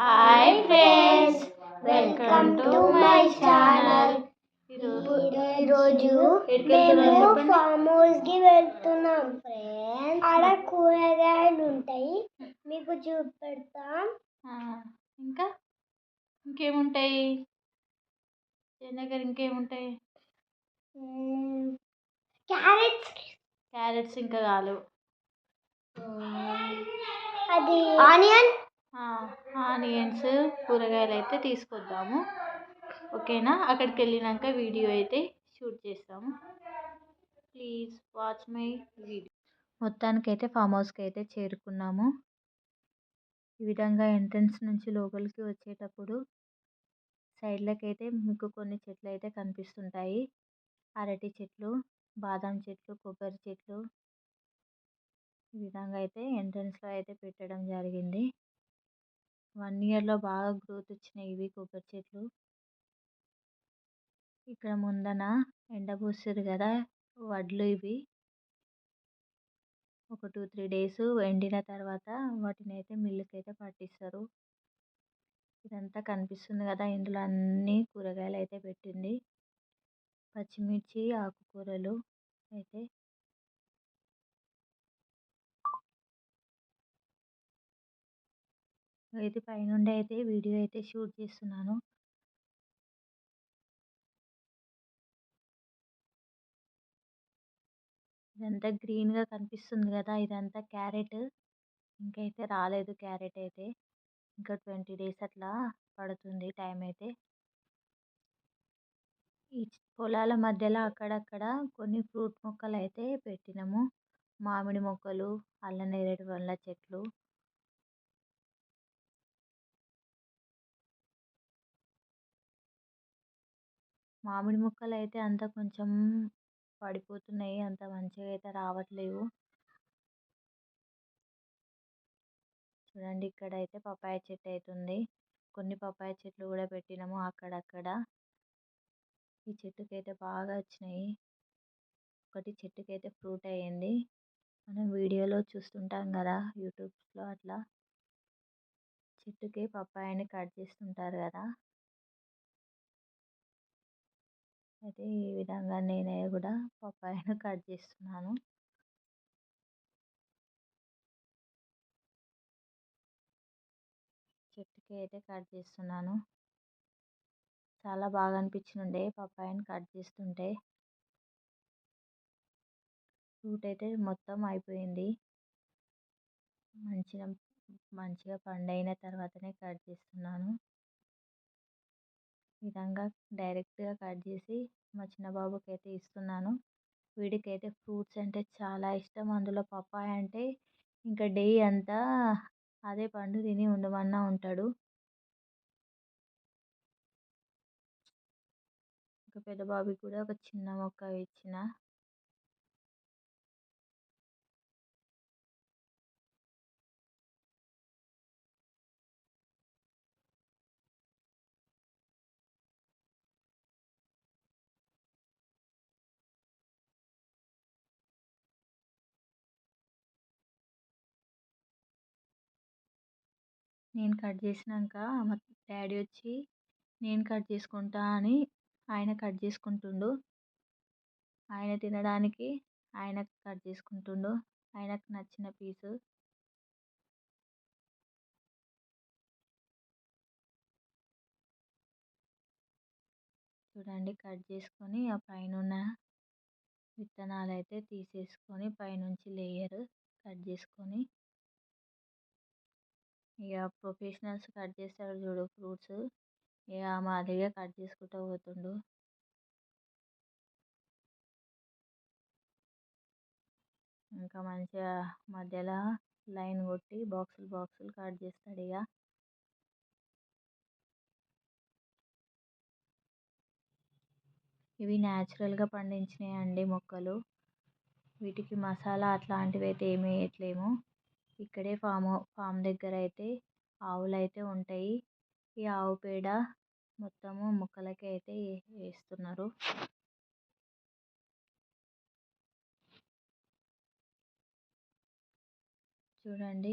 Hi friends welcome to my channel ఈరోజు మేము form హౌస్కి వెళ్తున్నాం ఫ్రెండ్స్ ఆడ కూరగాయలు ఉంటాయి. మీకు చూపెడతాం. ఇంకా? ఇంకేముంటాయి? దగ్గర ఇంకేముంటాయి? క్యారెట్స్ క్యారెట్స్ ఇంకా కాదు. అది ఆనియన్ ఆనియన్స్ కూరగాయలు అయితే తీసుకొద్దాము. ఓకేనా? అక్కడికి వెళ్ళినాక వీడియో అయితే షూట్ చేస్తాము. Please watch my video. మొత్తానికైతే ఫామ్ హౌస్కి అయితే చేరుకున్నాము. ఈ విధంగా ఎంట్రన్స్ నుంచి లోపలికి వచ్చేటప్పుడు సైడ్లకి అయితే మీకు కొన్ని చెట్లు అయితే కనిపిస్తుంటాయి. అరటి చెట్లు బాదం చెట్లు కొబ్బరి చెట్లు. ఈ విధంగా అయితే ఎంట్రన్స్లో అయితే పెట్టడం జరిగింది. వన్ ఇయర్లో బాగా గ్రోత్ వచ్చినాయి ఇవి కొబ్బరి చెట్లు. ఇక్కడ ముందన ఎండబోసారు కదా వడ్లు ఇవి. ఒక టూ త్రీ డేస్ ఎండిన తర్వాత వాటిని అయితే మిల్లుకి అయితే పట్టిస్తారు. ఇదంతా కనిపిస్తుంది కదా ఇందులో అన్ని కూరగాయలు అయితే పెట్టింది. పచ్చిమిర్చి ఆకుకూరలు అయితే ఇది పైనుండి అయితే వీడియో అయితే షూట్ చేస్తున్నాను. ఇదంతా గ్రీన్గా కనిపిస్తుంది కదా! ఇదంతా క్యారెట్. ఇంకైతే రాలేదు క్యారెట్ అయితే. ఇంకా ట్వంటీ డేస్ అట్లా పడుతుంది టైం అయితే. ఈ పొలాల మధ్యలో అక్కడక్కడ కొన్ని ఫ్రూట్ మొక్కలు అయితే పెట్టినాము. మామిడి మొక్కలు అల్ల నేరేడు పండ్ల చెట్లు మామిడి మొక్కలు అయితే అంత కొంచెం పడిపోతున్నాయి. అంత మంచిగా అయితే రావట్లేవు. చూడండి ఇక్కడ అయితే పపాయ చెట్టు అవుతుంది కొన్ని పపాయ చెట్లు కూడా పెట్టినాము అక్కడక్కడ. ఈ చెట్టుకి అయితే బాగా వచ్చినాయి. ఒకటి చెట్టుకి అయితే ఫ్రూట్ అయ్యింది. మనం వీడియోలో చూస్తుంటాం కదా యూట్యూబ్స్లో అట్లా. చెట్టుకి పప్పాయని కట్ చేస్తుంటారు కదా. అయితే ఈ విధంగా నేనే కూడా పప్పాయను కట్ చేస్తున్నాను. చెట్టుకి అయితే కట్ చేస్తున్నాను. చాలా బాగా అనిపించినండే పప్పాయను కట్ చేస్తుంటే. ఫ్రూట్ అయితే మొత్తం అయిపోయింది. మంచిగా మంచిగా పండైన తర్వాతనే కట్ చేస్తున్నాను. ఈ విధంగా డైరెక్ట్గా కట్ చేసి మా చిన్న బాబుకి అయితే ఇస్తున్నాను. వీడికైతే ఫ్రూట్స్ అంటే చాలా ఇష్టం. అందులో పప్పాయ అంటే ఇంకా డే అంతా అదే పండు తిని ఉండమన్నా ఉంటాడు. ఇంకా పెద్ద బాబుకి కూడా ఒక చిన్న మొక్క ఇచ్చిన. నేను కట్ చేసినాక మా డాడీ వచ్చి నేను కట్ చేసుకుంటా అని ఆయన కట్ చేసుకుంటుండు. ఆయన తినడానికి ఆయన కట్ చేసుకుంటుండు. ఆయనకు నచ్చిన పీసు. చూడండి కట్ చేసుకొని ఆ పైన ఉన్న విత్తనాలు అయితే తీసేసుకొని పైనుంచి లేయర్ కట్ చేసుకొని. ఇక ప్రొఫెషనల్స్ కట్ చేస్తారు చూడు ఫ్రూట్స్. ఇక మాదిరిగా కట్ చేసుకుంటూ పోతుండు. ఇంకా మంచిగా మధ్యలో లైన్ కొట్టి బాక్సులు బాక్సులు కట్ చేస్తాడు ఇక ఇవి న్యాచురల్గా పండించినాయి అండి మొక్కలు. వీటికి మసాలా అట్లాంటివి అయితే ఏమీ వేయట్లేము. ఇక్కడే ఫామ్ ఫామ్ దగ్గర అయితే ఆవులు అయితే ఉంటాయి. ఈ ఆవు పేడ మొత్తము మొక్కలకి అయితే వేస్తున్నారు చూడండి.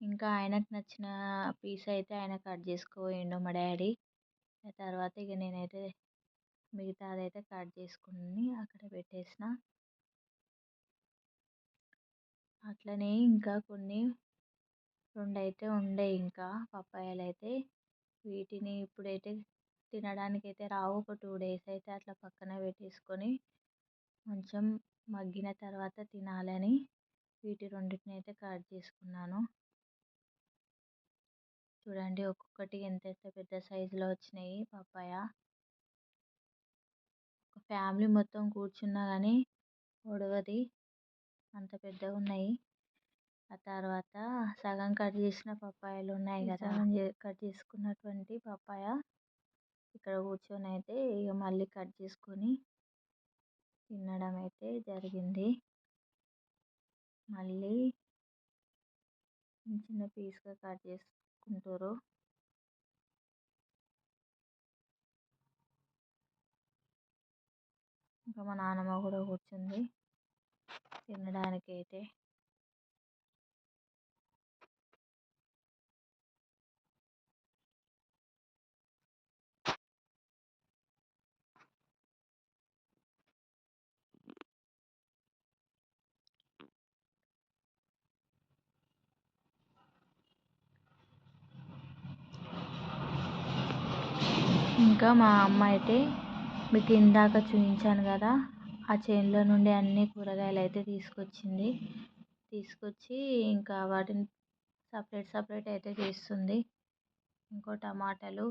ఇంకా ఆయనకు నచ్చిన పీస్ అయితే ఆయన కట్ చేసుకోపోయిండు మా డాడీ. తర్వాత ఇక నేనైతే మిగతాదైతే కట్ చేసుకుని అక్కడ పెట్టేసిన. అట్లనే ఇంకా కొన్ని రెండైతే ఉండేవి ఉండే ఇంకా పప్పాయాలు అయితే వీటిని ఇప్పుడైతే తినడానికి అయితే రావు. ఒక టూ డేస్ అయితే అట్లా పక్కన పెట్టేసుకొని కొంచెం మగ్గిన తర్వాత తినాలని వీటి రెండింటిని అయితే కట్ చేసుకున్నాను. చూడండి ఒక్కొక్కటి ఎంత పెద్ద సైజులో వచ్చినాయి పప్పాయ. ఫ్యామిలీ మొత్తం కూర్చున్నా కానీ ఒడవది అంత పెద్దగా ఉన్నాయి. ఆ తర్వాత సగం కట్ చేసిన పప్పాయలు ఉన్నాయి కదా. కట్ చేసుకున్నటువంటి పప్పాయ ఇక్కడ కూర్చొని అయితే ఇక మళ్ళీ కట్ చేసుకొని తినడం అయితే జరిగింది. మళ్ళీ చిన్న చిన్న పీస్గా కట్ చేసుకుంటారు. ఇంకా మా నాన్నమ్మ కూడా కూర్చుంది. తినడానికి అయితే ఇంకా మా అమ్మ అయితే మీకు ఇందాక చూపించాను కదా ఆ చేనులో నుండి అన్ని కూరగాయలు అయితే తీసుకొచ్చింది. తీసుకొచ్చి ఇంకా వాటిని సపరేట్ సపరేట్ అయితే చేస్తుంది. ఇంకో టమాటాలు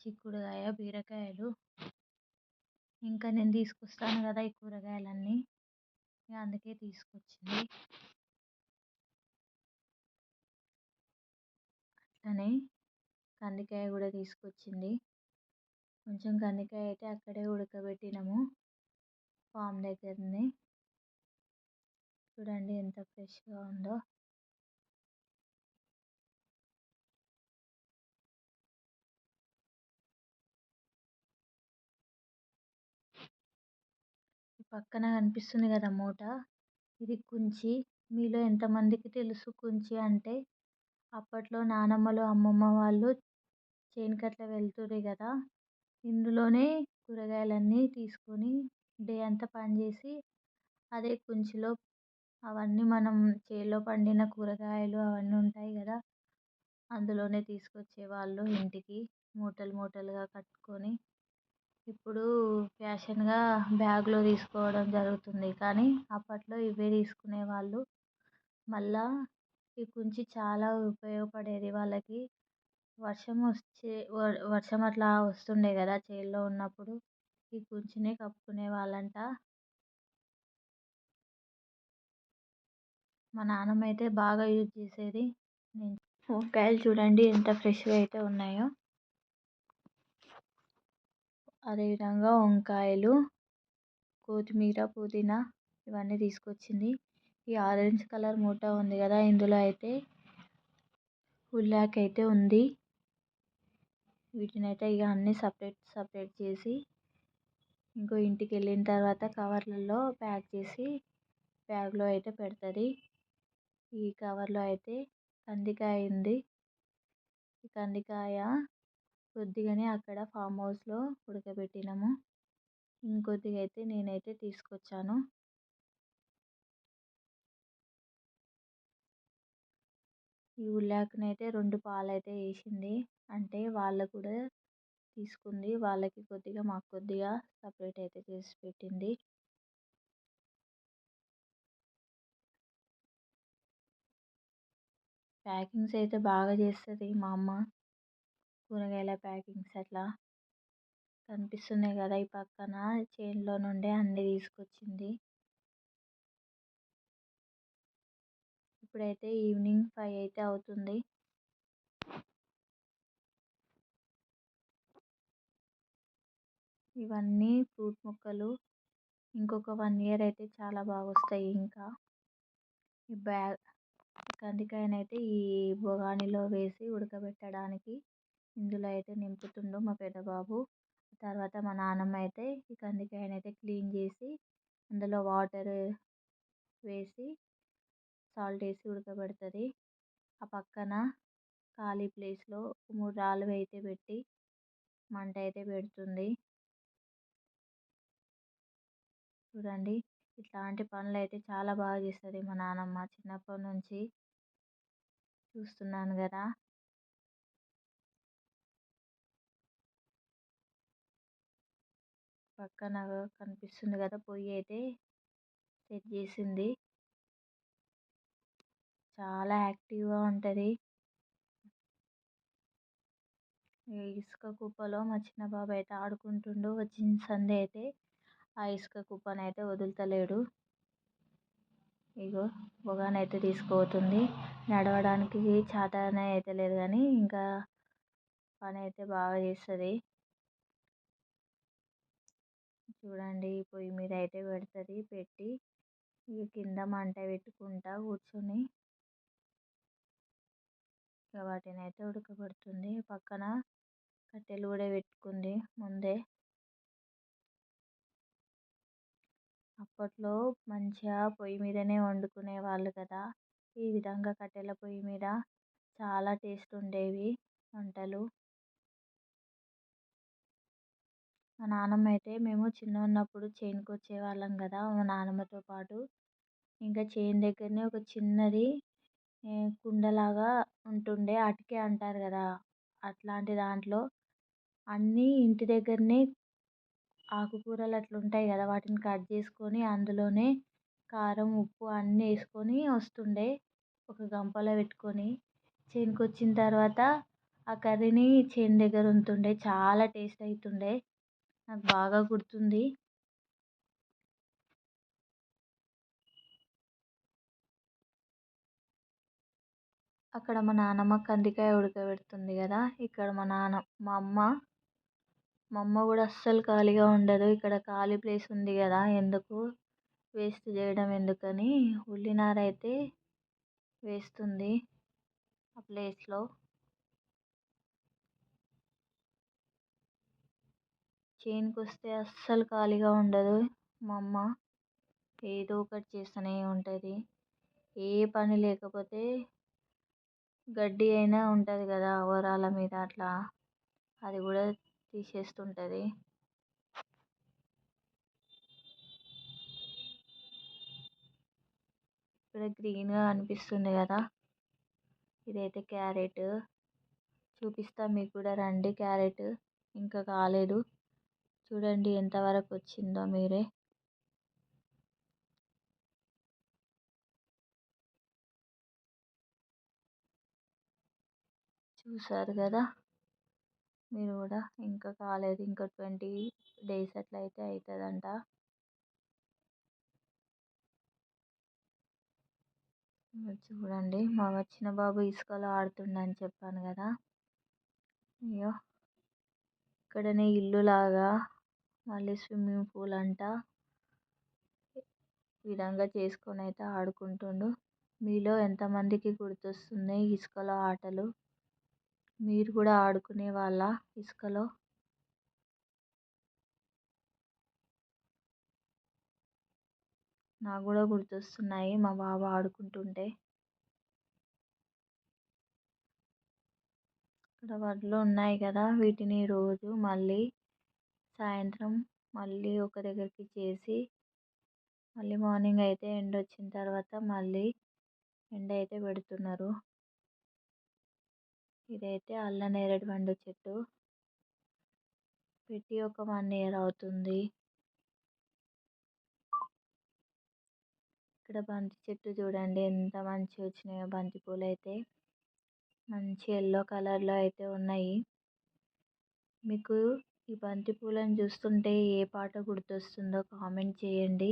చిక్కుడుకాయ బీరకాయలు. ఇంకా నేను తీసుకొస్తాను కదా ఈ కూరగాయలన్నీ. అందుకే తీసుకొచ్చింది. అట్లనే కందికాయ కూడా తీసుకొచ్చింది. కొంచెం కందికాయ అయితే అక్కడే ఉడకబెట్టినాము. ఫామ్ దగ్గరనే. చూడండి ఎంత ఫ్రెష్గా ఉందో. పక్కన కనిపిస్తుంది కదా మూట. ఇది కుంచి. మీలో ఎంతమందికి తెలుసు కుంచి అంటే? అప్పట్లో నానమ్మలు అమ్మమ్మ వాళ్ళు చేనుకి అట్లా వెళ్తుండ్రు కదా. ఇందులోనే కూరగాయలన్నీ తీసుకొని డే అంతా పనిచేసి అదే కుంచిలో అవన్నీ మనం చేలో పండిన కూరగాయలు అవన్నీ ఉంటాయి కదా అందులోనే తీసుకొచ్చేవాళ్ళు ఇంటికి మూటలు మూటలుగా కట్టుకొని. ఇప్పుడు ఫ్యాషన్గా బ్యాగ్లో తీసుకోవడం జరుగుతుంది కానీ అప్పట్లో ఇవే తీసుకునేవాళ్ళు మళ్ళీ ఈ కుంచి చాలా ఉపయోగపడేది వాళ్ళకి. వర్షం వచ్చే వర్షం అట్లా వస్తుండే కదా చేల్లో ఉన్నప్పుడు. ఈ కుంచినే కప్పుకునే వాళ్ళంట. మా నాన్నమ్మ అయితే బాగా యూజ్ చేసేది. వంకాయలు చూడండి ఎంత ఫ్రెష్గా అయితే ఉన్నాయో. అదేవిధంగా వంకాయలు కొత్తిమీర పుదీనా ఇవన్నీ తీసుకొచ్చింది. ఈ ఆరెంజ్ కలర్ మూట ఉంది కదా ఇందులో అయితే ఉల్లాకు అయితే ఉంది. వీటిని అయితే ఇక అన్నీ సపరేట్ సపరేట్ చేసి ఇంకో ఇంటికి వెళ్ళిన తర్వాత కవర్లలో ప్యాక్ చేసి బ్యాగ్లో అయితే పెడుతుంది. ఈ కవర్లో అయితే కందికాయ ఉంది. ఈ కందికాయ కొద్దిగానే అక్కడ ఫామ్ హౌస్లో ఉడకబెట్టినాము. ఇంకొద్దిగా అయితే నేనైతే తీసుకొచ్చాను. ఈ ఉల్లాకుని రెండు పాలు అయితే వేసింది. అంటే వాళ్ళకు కూడా తీసుకుంది. వాళ్ళకి కొద్దిగా మాకు కొద్దిగా సపరేట్ అయితే చేసి పెట్టింది. ప్యాకింగ్స్ అయితే బాగా చేస్తుంది మా అమ్మ. కూరగాయల ప్యాకింగ్స్ అట్లా కనిపిస్తున్నాయి కదా ఈ పక్కన. చేనులో నుండే అన్నీ తీసుకొచ్చింది. ఇప్పుడైతే ఈవినింగ్ ఫైవ్ అయితే అవుతుంది. ఇవన్నీ ఫ్రూట్ మొక్కలు ఇంకొక వన్ ఇయర్ అయితే చాలా బాగా వస్తాయి ఇంకా. ఈ బ్యాగ్ కందికాయనైతే ఈ బొగానిలో వేసి ఉడకబెట్టడానికి ఇందులో అయితే నింపుతుండు మా పెద్ద బాబు తర్వాత మా నాన్నమ్మ అయితే ఈ కందికాయనైతే అయితే క్లీన్ చేసి అందులో వాటర్ వేసి సాల్ట్ వేసి ఉడకబెడుతుంది. ఆ పక్కన ఖాళీ ప్లేస్లో మూడు రాళ్ళు అయితే పెట్టి మంట అయితే పెడుతుంది. చూడండి. ఇట్లాంటి పనులు అయితే చాలా బాగా చేస్తుంది మా నాన్నమ్మ చిన్నప్పటి నుంచి. చూస్తున్నాను కదా. పక్కన కనిపిస్తుంది కదా పొయ్యి అయితే. సెట్ చేసింది. చాలా యాక్టివ్గా ఉంటుంది. ఇసుక కుప్పలో మా చిన్న బాబు అయితే ఆడుకుంటుండు. వచ్చిన సందే అయితే. ఆ ఇసుక కుప్పను అయితే వదులుతలేడు. ఇగో పొగనైతే తీసుకుపోతుంది నడవడానికి చేతనే అయితే లేదు కానీ ఇంకా పని అయితే బాగా చేస్తుంది. చూడండి పొయ్యి మీద అయితే పెడుతుంది పెట్టి ఇక కింద మంట పెట్టుకుంటా కూర్చొని. ఇక వాటిని అయితే ఉడకబెడుతుంది. పక్కన కట్టెలు కూడా పెట్టుకుంది ముందే. అప్పట్లో మంచిగా పొయ్యి మీదనే వండుకునే వాళ్ళు కదా! ఈ విధంగా కట్టెల పొయ్యి మీద చాలా టేస్ట్ ఉండేవి వంటలు. మా నాన్నమ్మ అయితే మేము చిన్న ఉన్నప్పుడు చేనుకు వచ్చేవాళ్ళం కదా! మా నాన్నమ్మతో పాటు. ఇంకా చేను దగ్గరనే ఒక చిన్నది కుండలాగా ఉంటుండే. అటికే అంటారు కదా! అట్లాంటి దాంట్లో అన్నీ ఇంటి దగ్గరనే ఆకుకూరలు అట్లా ఉంటాయి కదా వాటిని కట్ చేసుకొని అందులోనే కారం ఉప్పు అన్నీ వేసుకొని వస్తుండే ఒక గంపలో పెట్టుకొని. చేనుకు వచ్చిన తర్వాత ఆ కర్రీని చేను దగ్గర ఉంటుండే చాలా టేస్ట్ అవుతుండే నాకు బాగా గుర్తుంది. అక్కడ మా నాన్నమ్మ కందికాయ ఉడకబెడుతుంది కదా ఇక్కడ మా నాన్న మా అమ్మ మా అమ్మ కూడా అస్సలు ఖాళీగా ఉండదు. ఇక్కడ ఖాళీ ప్లేస్ ఉంది కదా ఎందుకు వేస్ట్ చేయడం ఎందుకని ఉల్లినార అయితే వేస్తుంది ఆ ప్లేస్లో. చేనుకు వస్తే అస్సలు ఖాళీగా ఉండదు మా అమ్మ. ఏదో ఒకటి చేస్తూనే ఉంటుంది. ఏ పని లేకపోతే గడ్డి అయినా ఉంటుంది కదా వరాల మీద అట్లా. అది కూడా తీసేస్తుంటుంది. ఇక్కడ గ్రీన్గా అనిపిస్తుంది కదా. ఇదైతే క్యారెట్. చూపిస్తా మీకు కూడా రండి క్యారెట్. ఇంకా కాలేదు. చూడండి ఎంతవరకు వచ్చిందో మీరే. చూసారు కదా. మీరు కూడా ఇంకా కాలేదు. ఇంకా ట్వంటీ డేస్ అట్లా అయితే అవుతుందంట చూడండి. మా వచ్చిన బాబు ఇసుకలో ఆడుతుండని చెప్పాను కదా. అయ్యో! ఇక్కడనే ఇల్లు లాగా మళ్ళీ స్విమ్మింగ్ పూల్ అంట. విధంగా చేసుకొని అయితే ఆడుకుంటుండు. మీలో ఎంతమందికి గుర్తొస్తున్నాయి ఇసుకలో ఆటలు? మీరు కూడా ఆడుకునే వాళ్ళ ఇసుకలో? నాకు కూడా గుర్తొస్తున్నాయి. మా బాబు ఆడుకుంటుంటే. ఇక్కడ వడ్లు ఉన్నాయి కదా వీటిని రోజు మళ్ళీ సాయంత్రం మళ్ళీ ఒక దగ్గరికి చేసి మళ్ళీ మార్నింగ్ అయితే ఎండ వచ్చిన తర్వాత మళ్ళీ ఎండ అయితే పెడుతున్నారు. ఇదైతే అల్ల నేరేడు పండు చెట్టు. పెట్టి ఒక వన్ ఇయర్ అవుతుంది. ఇక్కడ బంతి చెట్టు చూడండి ఎంత మంచిగా వచ్చినాయో బంతి పూలు అయితే. మంచి ఎల్లో కలర్లో అయితే ఉన్నాయి. మీకు ఈ బంతి పూలను చూస్తుంటే ఏ పాట గుర్తొస్తుందో కామెంట్ చేయండి.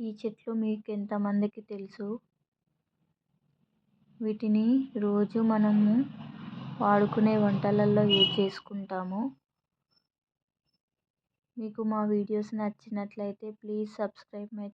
ఈ చెట్లు మీకు ఎంతమందికి తెలుసు? వీటిని రోజు మనము వాడుకునే వంటలలో యూజ్ చేసుకుంటాము. మీకు మా వీడియోస్ నచ్చినట్లయితే ప్లీజ్ సబ్స్క్రైబ్ మై